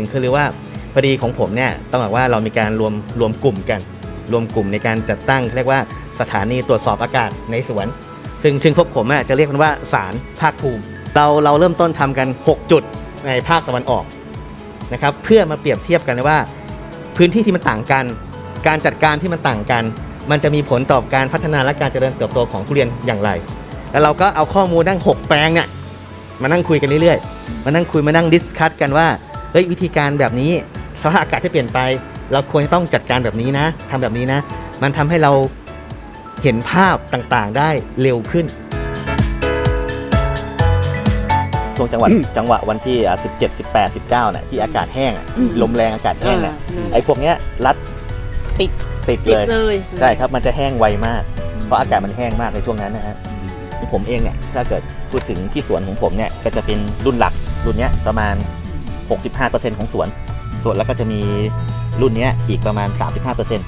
นึ่งคือเรียกว่าพอดีของผมเนี่ยต้องบอกว่าเรามีการรวมรวมกลุ่มกัน รวมกลุ่มในการจัดตั้งเรียกว่าสถานีตรวจสอบอากาศในสวน ซึ่งซึ่งพวกผมอะจะเรียกมันว่าสารภาคภูมิ เราเราเริ่มต้นทำกัน 6 จุดในภาคตะวันออกนะครับเพื่อมาเปรียบเทียบกันว่า พื้นที่ที่มันต่างกัน การจัดการที่มันต่างกัน มันจะมีผลต่อการพัฒนาและการเจริญเติบโตของทุเรียนอย่างไร แล้วเราก็เอาข้อมูลทั้ง 6 แปลงเนี่ยมานั่งคุยกันเรื่อยๆ มานั่งคุยมานั่งดิสคัตกันว่า เฮ้ยวิธีการแบบนี้สภาพอากาศที่เปลี่ยนไป เราควรจะต้องจัดการแบบนี้นะทำแบบนี้นะ มันทำให้เราเห็นภาพต่างๆ ได้เร็วขึ้นช่วงจังหวะจังหวะวันที่อะ17 18 19เนี่ยที่อากาศแห้งอะอืมลมแรงอากาศแห้งเนี่ยอ่าไอ้พวกเนี้ยรัดติดติดติเลดยเลยใช่ครับมันจะแห้งไวมาก เพราะอากาศมันแห้งมากในช่วงนั้นนะฮะที่ผมเองเนี่ยถ้าเกิดพูดถึงที่สวนของผมเนี่ยก็จะเป็นรุ่นหลักรุ่นเนี้ยประมาณ 65%ของสวน ส่วนแล้วก็จะมีรุ่นเนี้ยอีกประมาณ 35%น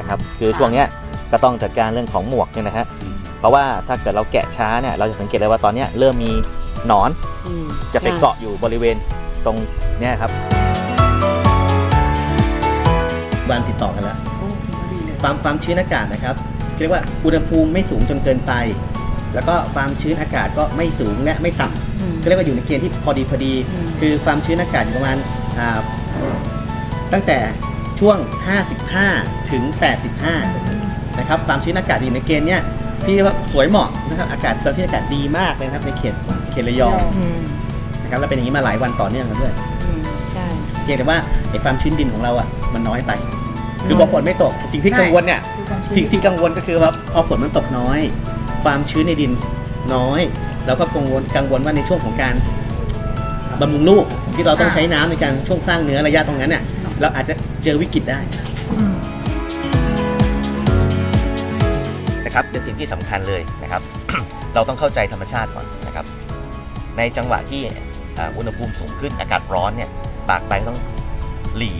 ะครับคือช่วงเนี้ยก็ต้องจัดการเรื่องของหมวกเนี่ยนะฮะเพราะว่าถ้าเกิดเราแกะช้าเนี่ยเราจะสังเกตได้ว่าตอนเนี้ยเริ่มมีหนอนอืมจะไปเกาะอยู่บริเวณตรงเนี้ยครับวันติดต่อกันแล้วโอ้ถือว่าดีเลยความความชื้นอากาศนะครับเรียกว่าอุณหภูมิไม่สูงจนเกินไป แล้วก็ความชื้นอากาศก็ไม่สูงและไม่ต่ำอืม ก็เรียกว่าอยู่ในเกณฑ์ที่พอดีพอดีอืมคือความชื้นอากาศอยู่ประมาณอ่าตั้งแต่ช่วง 55 ถึง 85 นะครับ ความชื้นอากาศอยู่ในเกณฑ์เนี้ยที่เรียกว่าสวยเหมาะนะครับ อากาศความชื้นอากาศดีมากเลยนะครับในเขตเขตระยองอืมนะครับแล้วเป็นอย่างนี้มาหลายวันต่อเนื่องกันด้วยอืมใช่เพียงแต่ว่าไอ้ความชื้นดินของเราอะมันน้อยไป คือมพอฝนไม่ตกสิ่งที่ใช่กังวลเนี่ยคือความชื้นสิ่งที่กังวลก็คือว่าพอฝนมันตกน้อย ความชื้นในดินน้อย แล้วก็กังวลกังวลว่าในช่วงของการบำรุงลูกที่เราต้องใช้น้ำในการช่วงสร้างเนื้อระยะตรงนั้นเนี่ยเราอาจจะเจอวิกฤตได้อืมนะครับเป็นสิ่งที่สำคัญเลยนะครับ เราต้องเข้าใจธรรมชาติก่อนนะครับ ในจังหวะที่อ่าอุณหภูมิสูงขึ้นอากาศร้อนเนี่ยปากใบต้องหลี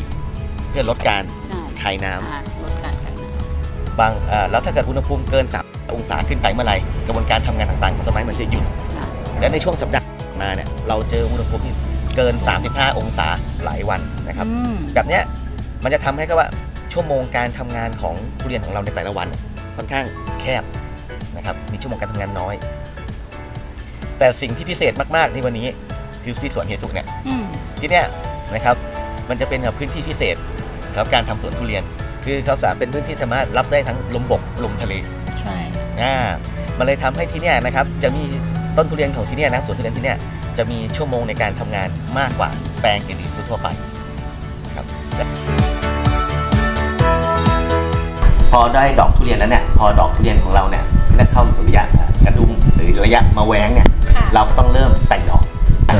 เพื่อลดการใช่คายน้ำ อ่าลดการขายน้บางเอ่อแล้วถ้าเกิดอุณหภูมิเกิน 3องศาขึ้นไปเมื่อไหร่กระบวนการทำงานต่างๆของต้นไม้มันจะหยุดำใช่และในช่วงสัปดาห์มาเนี่ยเราเจออุณหภูมิที่เกิน 35 องศาหลายวันนะครับ อืมแบบเนี้ยมันจะทำให้ก็ว่าชั่วโมงการทำงานของทุเรียนของเราในแต่ละวัน ค่อนข้างแคบนะครับมีชั่วโมงการทำงานน้อย แต่สิ่งที่พิเศษมากๆในวันนี้คือที่สวนเฮตุกเนี่ยอืมที่เนี่ยนะครับมันจะเป็นพื้นที่พิเศษสำหรับการทำสวนทุเรียน คือเขาสามารถเป็นพื้นที่สามารถรับได้ทั้งลมบกลมทะเล ใช่ อ่ามันเลยทำให้ที่เนี่ยนะครับจะมีต้นทุเรียนของที่เนี่ยนะสวนทุเรียนที่เนี่ยจะมีชั่วโมงในการทำงานมากกว่าแปลงอื่นๆทั่วๆไปครับพอได้ดอกทุเรียนแล้วเนี่ยพอดอกทุเรียนของเราเนี่ยเริ่มเข้าสู่ระยะกระดุมหรือระยะมาแหวงเนี่ย ค่ะ เราก็ต้องเริ่มแต่งดอก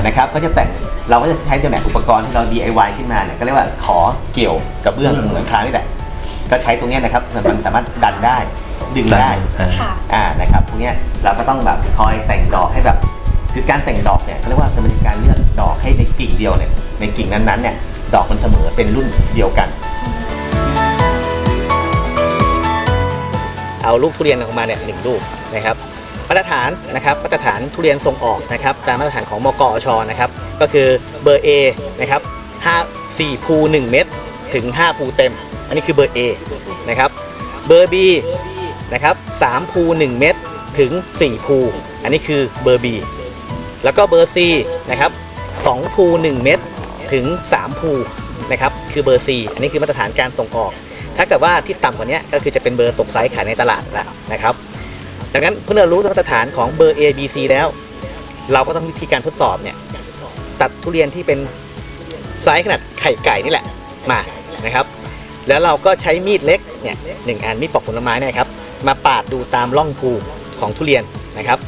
นะครับก็จะแต่งเราก็จะใช้ตัวแบบอุปกรณ์ที่เรา DIY ขึ้นมาเนี่ยก็เรียกว่าขอเกี่ยวกับเบื้องหลังคานี่แหละก็ใช้ตรงเนี้ยนะครับมันสามารถดันได้ ดึงได้ค่ะอ่านะครับพวกเนี้ยเราก็ต้องแบบคอยแต่งดอกให้แบบคือการแต่งดอกเนี่ยเขาเรียกว่าจะเป็นการเลือกดอกให้ในกิ่งเดียวเนี่ยในกิ่งนั้นๆเนี่ยดอกมันเสมอเป็นรุ่นเดียวกัน เอาลูกทุเรียนออกมาเนี่ยหนึ่งลูกนะครับมาตรฐานนะครับมาตรฐานทุเรียนส่งออกนะครับตามมาตรฐานของมกอชนะครับก็คือเบอร์ A นะครับ5 4ภู1เม็ดถึง 5 ภูเต็ม อันนี้คือเบอร์ A นะครับเบอร์ B นะครับ3ภู1 เม็ดถึง 4 ภู อันนี้คือเบอร์ B แล้วก็เบอร์ C นะครับ2ภู1 เม็ดถึง 3 ภูนะครับคือเบอร์ C อันนี้คือมาตรฐานการส่งออก ถ้าเกิดว่าที่ต่ำกว่านี้ก็คือจะเป็นเบอร์ตกไซส์ขายในตลาดแล้วนะครับดังนั้นเพื่อเรารู้มาตรฐานของเบอร์ A B C แล้ว เราก็ต้องวิธีการทดสอบเนี่ยตัดทุเรียนที่เป็นไซส์ขนาดไข่ไก่นี่แหละมานะครับ แล้วเราก็ใช้มีดเล็กเนี่ยหนึ่งอันมีดปอกผลไม้เนยครับ มาปาดดูตามร่องภูของทุเรียนนะครับ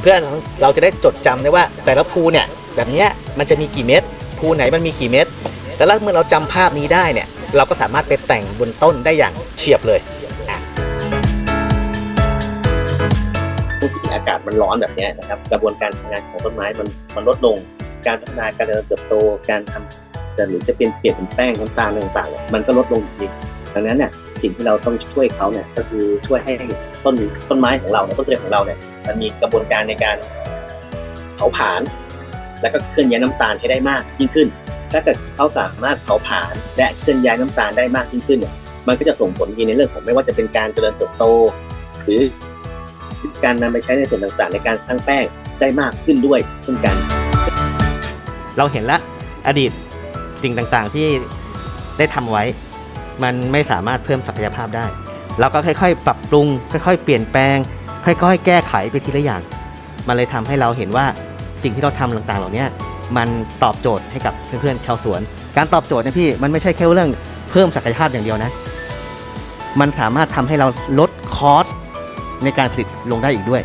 เพื่อเราจะได้จดจำได้ว่าแต่ละภูเนี่ยแบบนี้มันจะมีกี่เม็ดภูไหนมันมีกี่เม็ดแต่แล้วเมื่อเราจำภาพนี้ได้เนี่ยเราก็สามารถไปแต่งบนต้นได้อย่างเฉียบเลยอะที่อากาศมันร้อนแบบนี้นะครับ กระบวนการทำงานของต้นไม้มันมันลดลง การพัฒนาการเจริญเติบโตการทำจะหรือจะเป็นเปลี่ยนเป็นแป้งน้ำตาลต่างๆ มันก็ลดลงจริงดังนั้นเนี่ย สิ่งที่เราต้องช่วยเขาเนี่ยก็คือช่วยให้ต้นต้นไม้ของเราเนี่ยต้นเรียนของเราเนี่ยมันมีกระบวนการในการเผาผลาญแล้วก็เคลื่อนย้ายน้ำตาลให้ได้มากยิ่งขึ้น ถ้าเกิดเขาสามารถเผาผลาญและเคลื่อนย้ายน้ำตาลได้มากยิ่งขึ้นเนี่ยมันก็จะส่งผลดีในเรื่องของไม่ว่าจะเป็นการเจริญเติบโต หรือการนำไปใช้ในส่วนต่างๆ ในการสร้างแป้งได้มากขึ้นด้วย เช่นกัน เราเห็นละอดีตสิ่งต่างๆที่ได้ทำไว้ มันไม่สามารถเพิ่มศักยภาพได้ เราก็ค่อยๆ ปรับปรุง ค่อยๆ เปลี่ยนแปลง ค่อยๆ แก้ไขไปทีละอย่าง มันเลยทำให้เราเห็นว่าสิ่งที่เราทำต่างๆ เหล่านี้มันตอบโจทย์ให้กับเพื่อนๆชาวสวน การตอบโจทย์นะพี่มันไม่ใช่แค่เรื่องเพิ่มศักยภาพอย่างเดียวนะ มันสามารถทำให้เราลดคอสในการผลิตลงได้อีกด้วย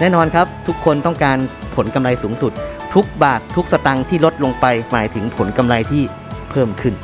แน่นอนครับทุกคนต้องการผลกำไรสูงสุด ทุกบาททุกสตังค์ที่ลดลงไปหมายถึงผลกำไรที่เพิ่มขึ้น